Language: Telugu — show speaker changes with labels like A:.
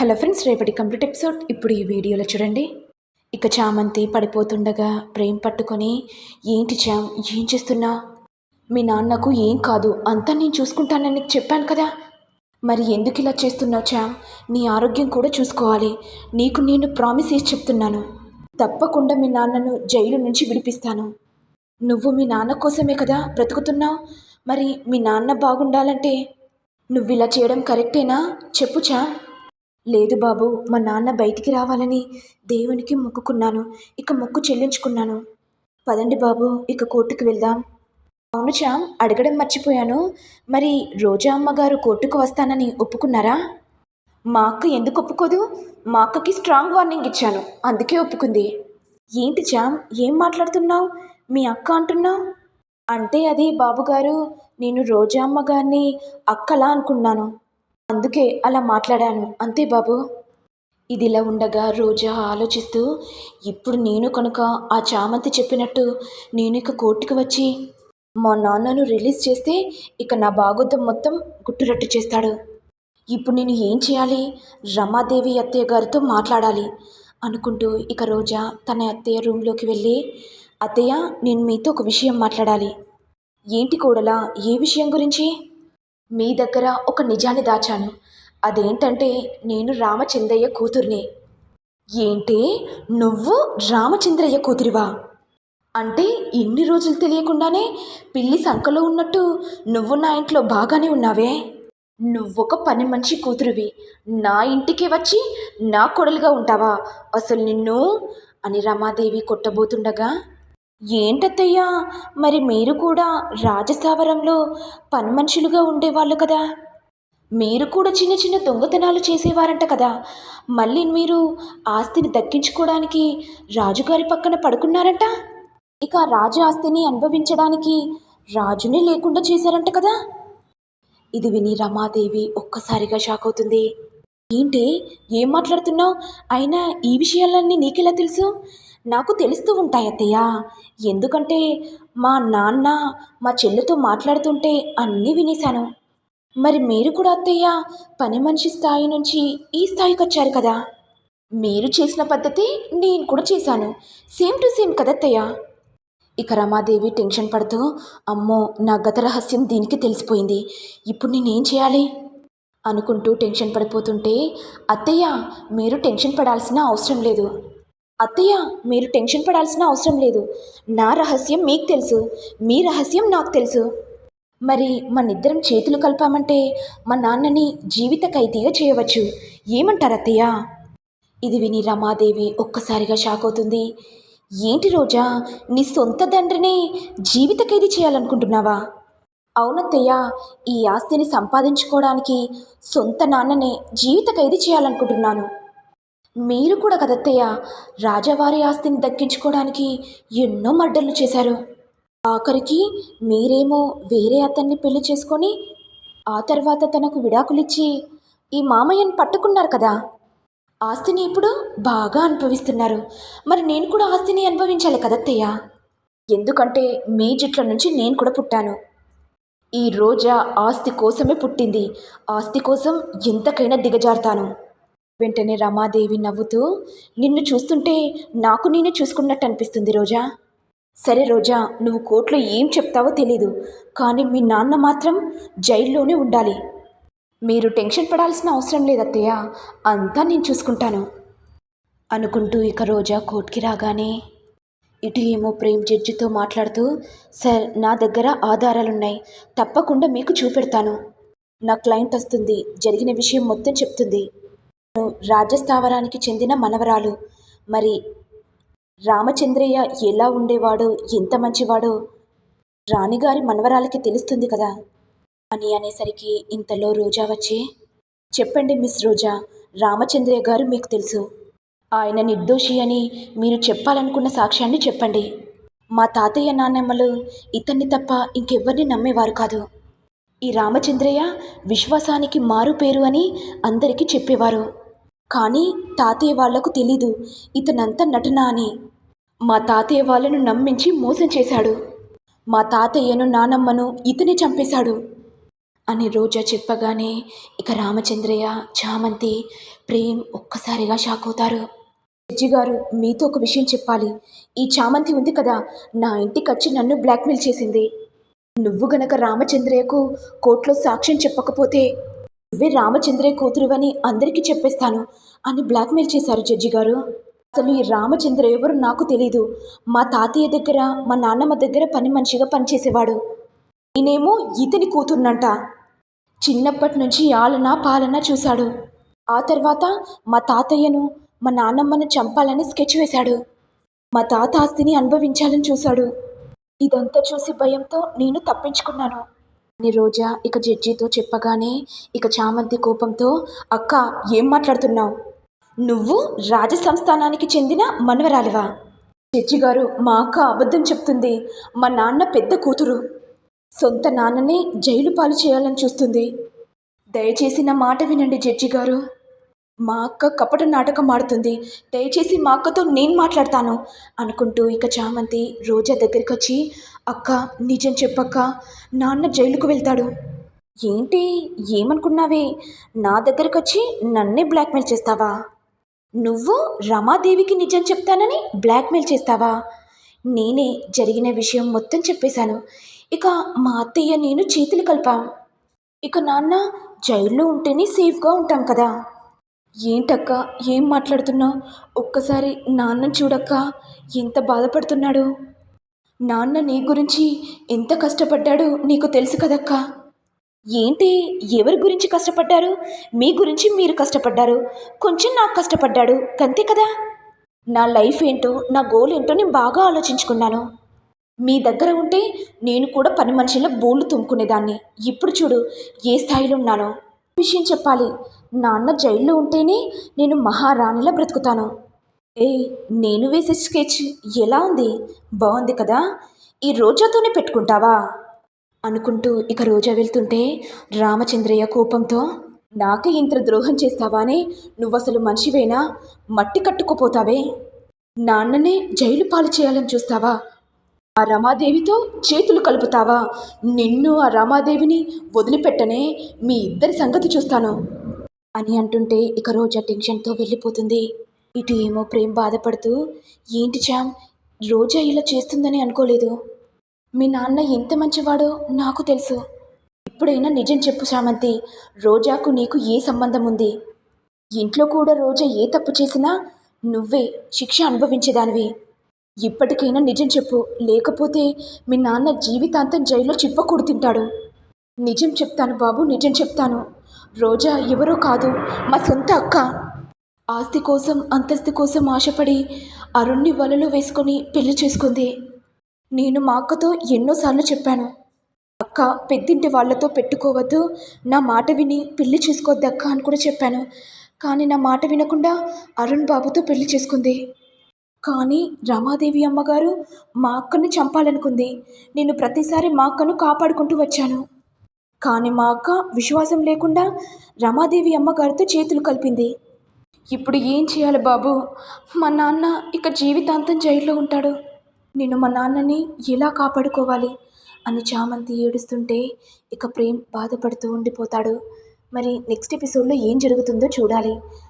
A: హలో ఫ్రెండ్స్ రేపటి కంప్లీట్ ఎపిసోడ్. ఇప్పుడు ఈ వీడియోలో చూడండి. ఇక చామంతి పడిపోతుండగా ప్రేమ్ పట్టుకొని ఏంటి చామ్ ఏం చేస్తున్నా? మీ నాన్నకు ఏం కాదు అంతా నేను చూసుకుంటానని నీకు చెప్పాను కదా. మరి ఎందుకు ఇలా చేస్తున్నావు చామ్ నీ ఆరోగ్యం కూడా చూసుకోవాలి. నీకు నేను ప్రామిస్ చేసి చెప్తున్నాను. తప్పకుండా మీ నాన్నను జైలు నుంచి విడిపిస్తాను. నువ్వు మీ నాన్న కోసమే కదా బ్రతుకుతున్నావు? మరి మీ నాన్న బాగుండాలంటే నువ్వు ఇలా చేయడం కరెక్టేనా? చెప్పు చామ్ లేదు బాబు మా నాన్న బయటికి రావాలని దేవునికి మొక్కుకున్నాను. ఇక మొక్కు చెల్లించుకున్నాను. పదండి బాబు ఇక కోర్టుకు వెళ్దాం. అవును చామ్ అడగడం మర్చిపోయాను. మరి రోజా అమ్మగారు కోర్టుకు వస్తానని ఒప్పుకున్నారా? మా అక్క ఎందుకు ఒప్పుకోదు? మా అక్కకి స్ట్రాంగ్ వార్నింగ్ ఇచ్చాను. అందుకే ఒప్పుకుంది. ఏంటి చామ్ ఏం మాట్లాడుతున్నావు? మీ అక్క అంటున్నావు? అంటే అది బాబుగారు నేను రోజా అమ్మగారిని అక్కలా అనుకున్నాను. అందుకే అలా మాట్లాడాను. అంతే బాబు. ఇదిలా ఉండగా రోజా ఆలోచిస్తూ ఇప్పుడు నేను కనుక ఆ చామంతి చెప్పినట్టు నేను ఇక కోర్టుకు వచ్చి మా నాన్నను రిలీజ్ చేస్తే ఇక నా బాగోతం మొత్తం గుట్టురట్టు చేస్తాడు. ఇప్పుడు నేను ఏం చేయాలి? రమాదేవి అత్తయ్య గారితో మాట్లాడాలి అనుకుంటూ ఇక రోజా తన అత్తయ్య రూమ్లోకి వెళ్ళి అత్తయ్య నేను మీతో ఒక విషయం మాట్లాడాలి. ఏంటి కోడలా? ఏ విషయం గురించి? మీ దగ్గర ఒక నిజాన్ని దాచాను. అదేంటంటే నేను రామచంద్రయ్య కూతుర్ని. ఏంటి? నువ్వు రామచంద్రయ్య కూతురివా? అంటే ఇన్ని రోజులు తెలియకుండానే పిల్లి సంకలో ఉన్నట్టు నువ్వు నా ఇంట్లో బాగానే ఉన్నావే? నువ్వొక పని మనిషి కూతురువి. నా ఇంటికి వచ్చి నా కొడలుగా ఉంటావా? అసలు నిన్ను అని రమాదేవి కొట్టబోతుండగా ఏంటత్తయ్యా? మరి మీరు కూడా రాజస్థావరంలో పని మనుషులుగా ఉండేవాళ్ళు కదా? మీరు కూడా చిన్న చిన్న దొంగతనాలు చేసేవారంట కదా? మళ్ళీ మీరు ఆస్తిని దక్కించుకోవడానికి రాజుగారి పక్కన పడుకున్నారంట? ఇక రాజు ఆస్తిని అనుభవించడానికి రాజునే లేకుండా చేశారంట కదా? ఇది విని రమాదేవి ఒక్కసారిగా షాక్ అవుతుంది. ఏంటి? ఏం మాట్లాడుతున్నావు? అయినా ఈ విషయాలన్నీ నీకెలా తెలుసు? నాకు తెలుస్తూ ఉంటాయి అత్తయ్య. ఎందుకంటే మా నాన్న మా చెల్లితో మాట్లాడుతుంటే అన్నీ వినేశాను. మరి మీరు కూడా అత్తయ్య పని మనిషి స్థాయి నుంచి ఈ స్థాయికి వచ్చారు కదా? మీరు చేసిన పద్ధతి నేను కూడా చేశాను. సేమ్ టు సేమ్ కదా అత్తయ్య? ఇక రమాదేవి టెన్షన్ పడుతూ అమ్మో నా గత రహస్యం దీనికి తెలిసిపోయింది. ఇప్పుడు నేనేం చేయాలి? అనుకుంటూ టెన్షన్ పడిపోతుంటే అత్తయ్య మీరు టెన్షన్ పడాల్సిన అవసరం లేదు. అత్తయ్య మీరు టెన్షన్ పడాల్సిన అవసరం లేదు. నా రహస్యం మీకు తెలుసు. మీ రహస్యం నాకు తెలుసు. మరి మనిద్దరం చేతులు కలపామంటే మా నాన్నని జీవిత ఖైదీగా చేయవచ్చు. ఏమంటారు అత్తయ్య? ఇది విని రమాదేవి ఒక్కసారిగా షాక్ అవుతుంది. ఏంటి రోజా నీ సొంత తండ్రిని జీవిత ఖైదీ చేయాలనుకుంటున్నావా? అవునత్తయ్య ఈ ఆస్తిని సంపాదించుకోవడానికి సొంత నాన్ననే జీవిత ఖైదీ చేయాలనుకుంటున్నాను. మీరు కూడా కదత్తయ్య రాజావారి ఆస్తిని దక్కించుకోవడానికి ఎన్నో మర్డర్లు చేశారు. ఆఖరికి మీరేమో వేరే అతన్ని పెళ్ళి చేసుకొని ఆ తర్వాత తనకు విడాకులిచ్చి ఈ మామయ్యను పట్టుకున్నారు కదా. ఆస్తిని ఇప్పుడు బాగా అనుభవిస్తున్నారు. మరి నేను కూడా ఆస్తిని అనుభవించాలి కదత్తయ్య? ఎందుకంటే మీ జట్ల నుంచి నేను కూడా పుట్టాను. ఈ రోజా ఆస్తి కోసమే పుట్టింది. ఆస్తి కోసం ఎంతకైనా దిగజారుతాను. వెంటనే రమాదేవి నవ్వుతూ నిన్ను చూస్తుంటే నాకు నేనే చూసుకున్నట్టు అనిపిస్తుంది రోజా. సరే రోజా నువ్వు కోర్టులో ఏం చెప్తావో తెలీదు కానీ మీ నాన్న మాత్రం జైల్లోనే ఉండాలి. మీరు టెన్షన్ పడాల్సిన అవసరం లేదత్తయ్య అంతా నేను చూసుకుంటాను. అనుకుంటూ ఇక రోజా కోర్టుకి రాగానే ఇటు ఏమో ప్రేమ్ జడ్జితో మాట్లాడుతూ సార్ నా దగ్గర ఆధారాలున్నాయి తప్పకుండా మీకు చూపెడతాను. నా క్లయింట్ వస్తుంది జరిగిన విషయం మొత్తం చెప్తుంది. రాజస్థావరానికి చెందిన మనవరాలు. మరి రామచంద్రయ్య ఎలా ఉండేవాడో? ఎంత మంచివాడో? రాణిగారి మనవరాలకి తెలుస్తుంది కదా? అని అనేసరికి ఇంతలో రోజా వచ్చి చెప్పండి మిస్ రోజా రామచంద్రయ్య గారు మీకు తెలుసు. ఆయన నిర్దోషి అని మీరు చెప్పాలనుకున్న సాక్ష్యాన్ని చెప్పండి. మా తాతయ్య నాన్నమ్మలు ఇతన్ని తప్ప ఇంకెవ్వరిని నమ్మేవారు కాదు. ఈ రామచంద్రయ్య విశ్వాసానికి మారు పేరు అని అందరికీ చెప్పేవారు. కానీ తాతయ్య వాళ్ళకు తెలీదు. ఇతనంతా నటన అని మా తాతయ్య వాళ్ళను నమ్మించి మోసం చేశాడు. మా తాతయ్యను నానమ్మను ఇతనే చంపేశాడు. అని రోజా చెప్పగానే ఇక రామచంద్రయ్య చామంతి ప్రేమ్ ఒక్కసారిగా షాక్ అవుతారు. జడ్జి గారు మీతో ఒక విషయం చెప్పాలి. ఈ చామంతి ఉంది కదా నా ఇంటికి వచ్చి నన్ను బ్లాక్మెయిల్ చేసింది. నువ్వు గనక రామచంద్రయ్యకు కోర్టులో సాక్ష్యం చెప్పకపోతే నువ్వే రామచంద్రయ్య కూతురువని అందరికీ చెప్పేస్తాను అని బ్లాక్మెయిల్ చేశారు జడ్జి గారు. అసలు ఈ రామచంద్ర ఎవరు నాకు తెలీదు. మా తాతయ్య దగ్గర మా నాన్నమ్మ దగ్గర పని మనిషిగా పనిచేసేవాడు. నేనేమో ఇతని కూతుర్నంట. చిన్నప్పటి నుంచి ఆలన పాలన చూశాడు. ఆ తర్వాత మా తాతయ్యను మా నాన్నమ్మను చంపాలని స్కెచ్ వేశాడు. మా తాత ఆస్తిని అనుభవించాలని చూశాడు. ఇదంతా చూసి భయంతో నేను తప్పించుకున్నాను. అని రోజా ఇక జడ్జితో చెప్పగానే ఇక చామంతి కోపంతో అక్క ఏం మాట్లాడుతున్నావు? నువ్వు రాజసంస్థానానికి చెందిన మనవరాలివా? జడ్జి గారు మా అక్క అబద్ధం చెప్తుంది. మా నాన్న పెద్ద కూతురు. సొంత నాన్ననే జైలు పాలు చేయాలని చూస్తుంది. దయచేసి నా మాట వినండి జడ్జి గారు. మా అక్క కపట నాటకం ఆడుతుంది. దయచేసి మా అక్కతో నేను మాట్లాడతాను అనుకుంటూ ఇక చామంతి రోజా దగ్గరికి వచ్చి అక్క నిజం చెప్పక్క నాన్న జైలుకు వెళ్తాడు. ఏంటి? ఏమనుకున్నావే? నా దగ్గరికి వచ్చి నన్నే బ్లాక్మెయిల్ చేస్తావా? నువ్వు రమాదేవికి నిజం చెప్తానని బ్లాక్మెయిల్ చేస్తావా? నేనే జరిగిన విషయం మొత్తం చెప్పేశాను. ఇక మా అత్తయ్య నేను చేతులు కలిపాం. ఇక నాన్న జైల్లో ఉంటేనే సేఫ్గా ఉంటాం కదా. ఏంటక్క? ఏం మాట్లాడుతున్నావు? ఒక్కసారి నాన్న చూడక్క ఎంత బాధపడుతున్నాడు? నాన్న నీ గురించి ఎంత కష్టపడ్డాడో నీకు తెలుసు కదక్క. ఏంటి? ఎవరి గురించి కష్టపడ్డారు? మీ గురించి మీరు కష్టపడ్డారు. కొంచెం నాకు కష్టపడ్డాడు అంతే కదా? నా లైఫ్ ఏంటో నా గోల్ ఏంటో నేను బాగా ఆలోచించుకున్నాను. మీ దగ్గర ఉంటే నేను కూడా పని మనిషిలో బోళ్ళు తుమ్ముకునేదాన్ని. ఇప్పుడు చూడు ఏ స్థాయిలో ఉన్నానో. విషయం చెప్పాలి. నాన్న జైల్లో ఉంటేనే నేను మహారాణిలా బ్రతుకుతాను. ఏ నేను వేసే స్కెచ్ ఎలా ఉంది? బాగుంది కదా. ఈ రోజాతోనే పెట్టుకుంటావా? అనుకుంటూ ఇక రోజా వెళ్తుంటే రామచంద్రయ్య కోపంతో నాకే ఇంత ద్రోహం చేస్తావానే? నువ్వసలు మనిషివేనా? మట్టి కట్టుకుపోతావే. నాన్ననే జైలు పాలు చేయాలని చూస్తావా? ఆ రమాదేవితో చేతులు కలుపుతావా? నిన్ను ఆ రమాదేవిని వదిలిపెట్టనే మీ ఇద్దరి సంగతి చూస్తాను. అని అంటుంటే ఇక రోజా టెన్షన్తో వెళ్ళిపోతుంది. ఇటు ఏమో ప్రేమ్ బాధపడుతూ ఏంటి చామ్ రోజా ఇలా చేస్తుందని అనుకోలేదు. మీ నాన్న ఎంత మంచివాడో నాకు తెలుసు. ఇప్పుడైనా నిజం చెప్పు శామంతి రోజాకు నీకు ఏ సంబంధం ఉంది? ఇంట్లో కూడా రోజా ఏ తప్పు చేసినా నువ్వే శిక్ష అనుభవించేదానివి. ఇప్పటికైనా నిజం చెప్పు. లేకపోతే మీ నాన్న జీవితాంతం జైల్లో చిప్పకూడు తింటాడు నిజం చెప్తాను బాబు నిజం చెప్తాను. రోజా ఎవరో కాదు మా సొంత అక్క. ఆస్తి కోసం అంతస్తు కోసం ఆశపడి అరుణ్ణి వలలో వేసుకొని పెళ్ళి చేసుకుంది. నేను మా అక్కతో ఎన్నోసార్లు చెప్పాను. అక్క పెద్దింటి వాళ్ళతో పెట్టుకోవద్దు. నా మాట విని పెళ్ళి చేసుకోవద్దు అక్క అని కూడా చెప్పాను. కానీ నా మాట వినకుండా అరుణ్ బాబుతో పెళ్ళి చేసుకుంది. కానీ రమాదేవి అమ్మగారు మా అక్కను చంపాలనుకుంది. నేను ప్రతిసారి మా అక్కను కాపాడుకుంటూ వచ్చాను. కానీ మా అక్క విశ్వాసం లేకుండా రమాదేవి అమ్మగారితో చేతులు కలిపింది. ఇప్పుడు ఏం చేయాలి బాబు? మా నాన్న ఇక జీవితాంతం జైల్లో ఉంటాడు. నేను మా నాన్నని ఎలా కాపాడుకోవాలి? అని చామంతి ఏడుస్తుంటే ఇక ప్రేమ్ బాధపడుతూ ఉండిపోతాడు. మరి నెక్స్ట్ ఎపిసోడ్లో ఏం జరుగుతుందో చూడాలి.